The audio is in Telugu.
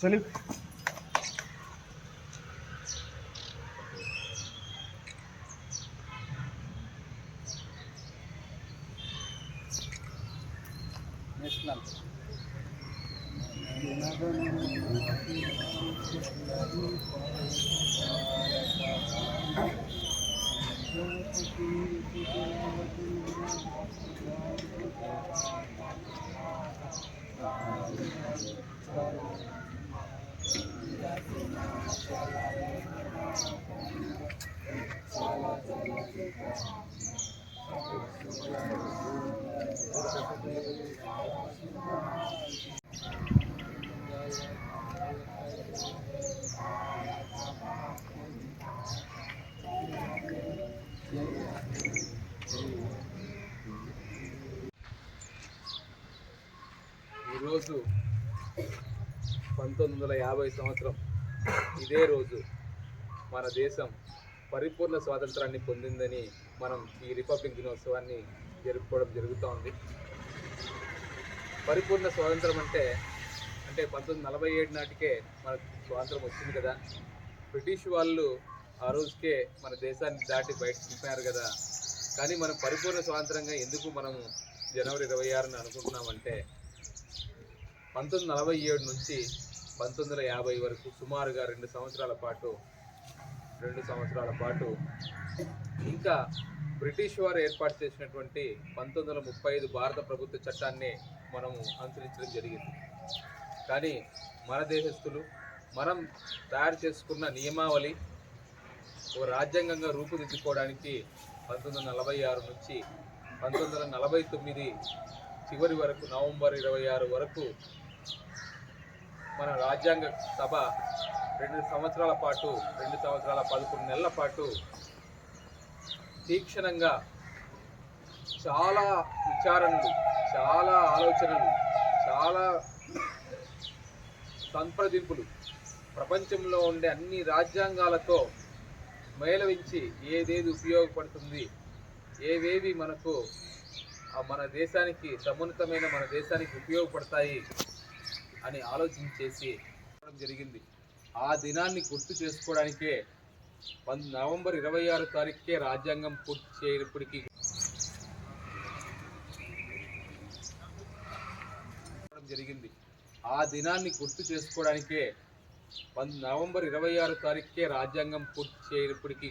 Залив. ఈరోజు పంతొమ్మిది వందల యాభై సంవత్సరం. ఇదే రోజు మన దేశం పరిపూర్ణ స్వాతంత్రాన్ని పొందిందని మనం ఈ రిపబ్లిక్ దినోత్సవాన్ని జరుపుకోవడం జరుగుతూ ఉంది పరిపూర్ణ స్వాతంత్రం అంటే అంటే పంతొమ్మిది నలభై ఏడు నాటికే మనకు స్వాతంత్రం వచ్చింది కదా. బ్రిటిష్ వాళ్ళు ఆ రోజుకే మన దేశాన్ని దాటి బయట తిప్పారు కదా. కానీ మనం పరిపూర్ణ స్వాతంత్రంగా ఎందుకు మనము జనవరి ఇరవై ఆరున అనుకుంటున్నామంటే పంతొమ్మిది నలభై ఏడు నుంచి పంతొమ్మిది వందల యాభై వరకు సుమారుగా రెండు సంవత్సరాల పాటు రెండు సంవత్సరాల పాటు ఇంకా బ్రిటిష్ వారు ఏర్పాటు చేసినటువంటి పంతొమ్మిది వందల ముప్పై ఐదు భారత ప్రభుత్వ చట్టాన్ని మనము అనుసరించడం జరిగింది. కానీ మన దేశస్థులు మనం తయారు చేసుకున్న నియమావళి ఓ రాజ్యాంగంగా రూపుదిద్దుకోవడానికి పంతొమ్మిది వందల నలభై ఆరు నుంచి పంతొమ్మిది వందల నలభై తొమ్మిది చివరి వరకు నవంబర్ ఇరవై ఆరు వరకు మన రాజ్యాంగ సభ రెండు సంవత్సరాల పాటు రెండు సంవత్సరాల పదకొండు నెలల పాటు తీక్షణంగా చాలా విచారణలు చాలా ఆలోచనలు చాలా సంప్రదింపులు ప్రపంచంలో ఉండే అన్ని రాజ్యాంగాలతో మేళవించి ఏదేది ఉపయోగపడుతుంది ఏవేవి మనకు మన దేశానికి సమున్నతమైన మన దేశానికి ఉపయోగపడతాయి అని ఆలోచన చేసి జరిగింది. ఆ దినాన్ని గుర్తు చేసుకోవడానికే పం నవంబర్ ఇరవై ఆరు తారీఖుకే రాజ్యాంగం పూర్తి చేయనప్పటికీ జరిగింది. ఆ దినాన్ని గుర్తు చేసుకోవడానికే పం నవంబర్ ఇరవై ఆరు తారీఖుకే రాజ్యాంగం పూర్తి చేయనప్పటికీ